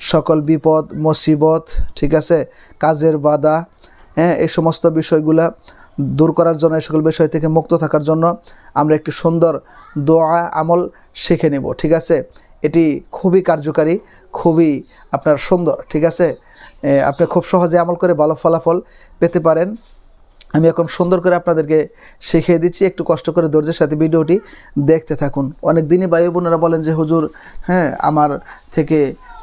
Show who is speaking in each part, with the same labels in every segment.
Speaker 1: সকল বিপদ, মুসিবত, ঠিক আছে? কাজের বাধা হ্যাঁ এই সমস্ত বিষয়গুলা দূর করার জন্য, এই সকল বিষয় থেকে মুক্ত থাকার জন্য আমরা একটি সুন্দর দোয়া, আমল শিখে নেব, ঠিক আছে? এটি খুবই কার্যকারী, খুবই আপনার সুন্দর, ঠিক আছে? আপনি খুব সহজে আমল করে ভালো ফলাফল পেতে পারেন। আমি এখন সুন্দর করে আপনাদেরকে শিখিয়ে দিচ্ছি, একটু কষ্ট করে ধৈর্যের সাথে ভিডিওটি দেখতে থাকুন। অনেক দিনই ভাই বোনেরা বলেন যে, হুজুর হ্যাঁ আমার থেকে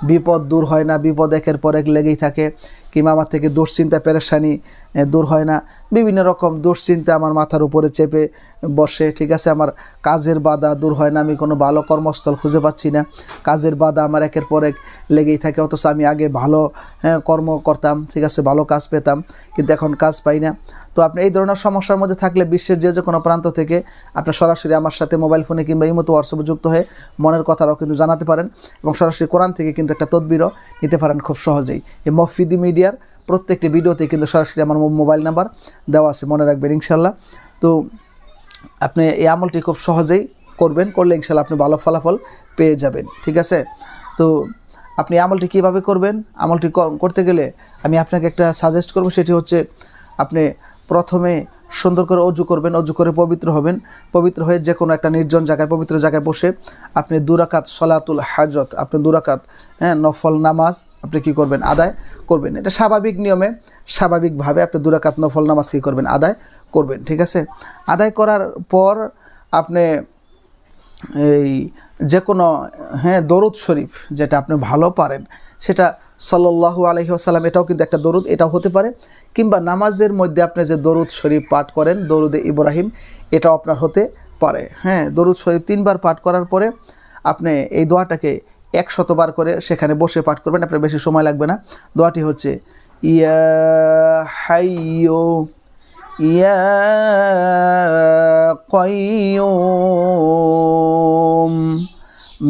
Speaker 1: বিপদ দূর হয় না বিপদ একের পর এক লেগেই থাকে। কিংবা আমার থেকে দুশ্চিন্তা, পেরেশানি দূর হয় না। বিভিন্ন রকম দুশ্চিন্তা আমার মাথার উপরে চেপে বসে। ঠিক আছে, আমার কাজের বাধা দূর হয় না, আমি কোনো ভালো কর্মস্থল খুঁজে পাচ্ছি না। কাজের বাধা আমার একের পর এক লেগেই থাকে, অথচ আমি আগে ভালো কর্ম করতাম, ঠিক আছে, ভালো কাজ পেতাম, কিন্তু এখন কাজ পাই না। তো আপনি এই ধরনের সমস্যার মধ্যে থাকলে বিশ্বের যে যে কোনো প্রান্ত থেকে আপনি সরাসরি আমার সাথে মোবাইল ফোনে কিংবা এই মতো হোয়াটসঅ্যাপে যুক্ত হয়ে মনের কথাটাও কিন্তু জানাতে পারেন এবং সরাসরি কোরআন থেকে কিন্তু একটা তদবিরও নিতে পারেন খুব সহজেই। এই মফিদি মিডিয়ার প্রত্যেকটি ভিডিওতে কিন্তু সরাসরি আমার মোবাইল নাম্বার দেওয়া আছে, মনে রাখবেন ইনশাল্লাহ। তো আপনি এই আমলটি খুব সহজেই করবেন, করলে ইনশাল্লাহ আপনি ভালো ফলাফল পেয়ে যাবেন, ঠিক আছে? তো আপনি আমলটি কীভাবে করবেন, আমলটি করতে গেলে আমি আপনাকে একটা সাজেস্ট করব, সেটি হচ্ছে আপনি প্রথমে সুন্দর করে অজু করবেন, অজু করে পবিত্র হবেন। পবিত্র হয়ে যে কোনো একটা নির্জন জায়গায়, পবিত্র জায়গায় বসে আপনি দুরাকাত সলাতুল হাজত, আপনি দুরাকাত হ্যাঁ নফল নামাজ আপনি কি করবেন? আদায় করবেন। এটা স্বাভাবিক নিয়মে, স্বাভাবিকভাবে আপনি দুরাকাত, নফল নামাজ কী করবেন? আদায় করবেন, ঠিক আছে? আদায় করার পর আপনি এই যে কোনো হ্যাঁ দরুদ শরীফ যেটা আপনি ভালো পারেন, সেটা সাল্লাহ আলহিহাসাল্লাম এটাও কিন্তু একটা দরুদ, এটাও হতে পারে। কিংবা নামাজের মধ্যে আপনি যে দরুদ শরীফ পাঠ করেন, দরুদে ইব্রাহিম, এটাও আপনার হতে পারে। হ্যাঁ দরুদ শরীফ তিনবার পাঠ করার পরে আপনি এই দোয়াটাকে এক শতবার করে সেখানে বসে পাঠ করবেন, আপনার বেশি সময় লাগবে না। দোয়াটি হচ্ছে, ইয়া হাইয়ো, ইয়া কয়ো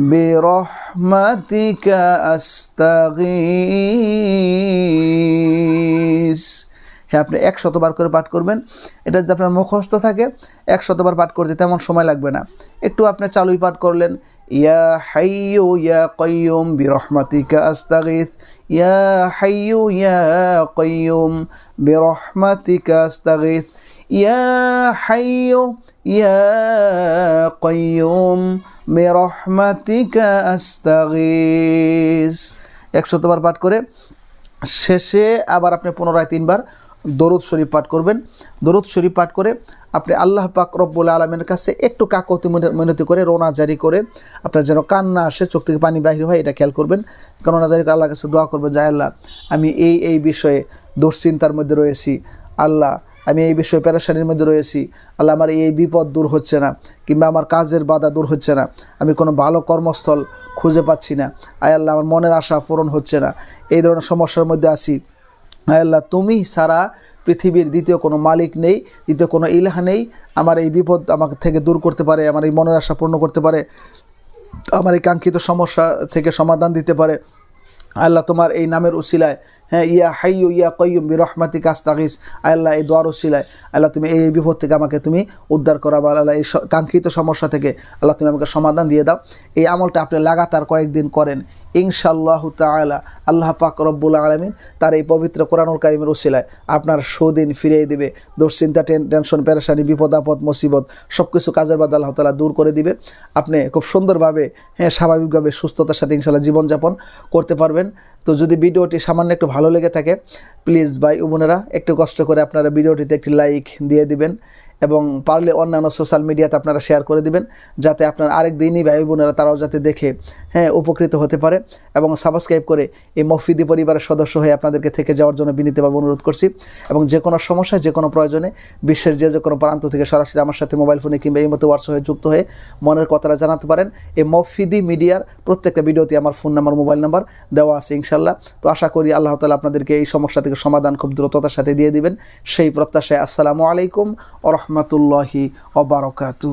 Speaker 1: برحمتك أستغيث হ্যাঁ আপনি এক শতবার করে পাঠ করবেন এটা যদি আপনার মুখস্থ থাকে এক শতবার পাঠ করতে তেমন সময় লাগবে না একটু আপনি চালুই পাঠ করলেন ইয়া হাইয়ু ইয়া কয়ুম বিরহমাতিকা আস্তাগিথ ইয়া হাইয়ু ইয়া কয়ুম বিরহমাতিকা আস্তাগিথ ইয়া হাইয়ু, ইয়া কয়ুম বিরহমাতিকা আস্তাগিথ একশতবার পাঠ করে শেষে আবার আপনি পুনরায় তিনবার দরুদ শরীফ পাঠ করবেন। দরুদ শরীফ পাঠ করে আপনি আল্লাহ পাক রব্বুল আলমের কাছে একটু কাকতি মিন- মিনতি করে, রোনা জারি করে আপনার যেন কান্না আসে, চোখ থেকে পানি বাহির হয়, এটা খেয়াল করবেন। রোনা জারি করে আল্লাহর কাছে দোয়া করবেন যায় আল্লাহ, আমি এই এই বিষয়ে দুশ্চিন্তার মধ্যে রয়েছি। আল্লাহ আমি এই বিষয়ে প্যারাশানির মধ্যে রয়েছি। আল্লাহ আমার এই বিপদ দূর হচ্ছে না, কিংবা আমার কাজের বাধা দূর হচ্ছে না। আমি কোনো ভালো কর্মস্থল খুঁজে পাচ্ছি না। আয় আল্লাহ, আমার মনের আশা পূরণ হচ্ছে না। এই ধরনের সমস্যার মধ্যে আছি। আয় আল্লাহ, তুমি সারা পৃথিবীর দ্বিতীয় কোনো মালিক নেই, দ্বিতীয় কোনো ইলাহা নেই। আমার এই বিপদ আমাকে থেকে দূর করতে পারে, আমার এই মনের আশা পূর্ণ করতে পারে। আমার এই কাঙ্ক্ষিত সমস্যা থেকে সমাধান দিতে পারে। আল্লাহ, তোমার এই নামের উসিলায় হ্যাঁ ইয়া হাইয়ু ইয়া কয়ুম বি রহমাতিক আস্তাগিস। আল্লাহ এই দোয়ার শিলায় আল্লাহ তুমি এই বিপদ থেকে আমাকে তুমি উদ্ধার করা বা আল্লাহ এই কাঙ্ক্ষিত সমস্যা থেকে আল্লাহ তুমি আমাকে সমাধান দিয়ে দাও। এই আমলটা আপনি লাগাতার কয়েকদিন করেন। ইনশাআল্লাহ তাআলা আল্লাহ পাক রব্বুল আলমিন তার এই পবিত্র কোরআনুল কারিমের উসিলায় আপনার সুদিন ফিরিয়ে দিবে, দুশ্চিন্তা, টেন, টেনশন, পেরেশানি বিপদ আপদ মুসিবত সব কিছু কাজের বাদ আল্লাহ তালা দূর করে দিবে। আপনি খুব সুন্দরভাবে হ্যাঁ স্বাভাবিকভাবে সুস্থতার সাথে ইনশাল্লাহ জীবনযাপন করতে পারবেন। তো যদি ভিডিওটি সামান্য একটু ভালো লেগে থাকে প্লিজ ভাই বোনেরা একটু কষ্ট করে আপনারা ভিডিওটিতে একটি লাইক দিয়ে দিবেন। এবং পারলে অন্যান্য সোশ্যাল মিডিয়াতে আপনারা শেয়ার করে দিবেন, যাতে আপনার আরেক দিনই ভাই বোনেরা তারাও যাতে দেখে হ্যাঁ উপকৃত হতে পারে এবং সাবস্ক্রাইব করে এই মফিদি পরিবারের সদস্য হয়ে আপনাদেরকে থেকে যাওয়ার জন্য বিনীতভাবে অনুরোধ করছি এবং যে কোনো সমস্যায় যে কোনো প্রয়োজনে বিশ্বের যে যে কোনো প্রান্ত থেকে সরাসরি আমার সাথে মোবাইল ফোনে কিংবা এই মতো হোয়াটসঅ্যাপে যুক্ত হয়ে মনের কথাটা জানাতে পারেন। এই মফিদি মিডিয়ার প্রত্যেকটা ভিডিওতে আমার ফোন নাম্বার মোবাইল নাম্বার দেওয়া আছে ইনশাল্লাহ তো আশা করি আল্লাহ তালা আপনাদেরকে এই সমস্যা থেকে সমাধান খুব দ্রুততার সাথে দিয়ে দিবেন। সেই প্রত্যাশায় আসসালামু আলাইকুম ও রহমতুল্লাহি ওবরাকাতু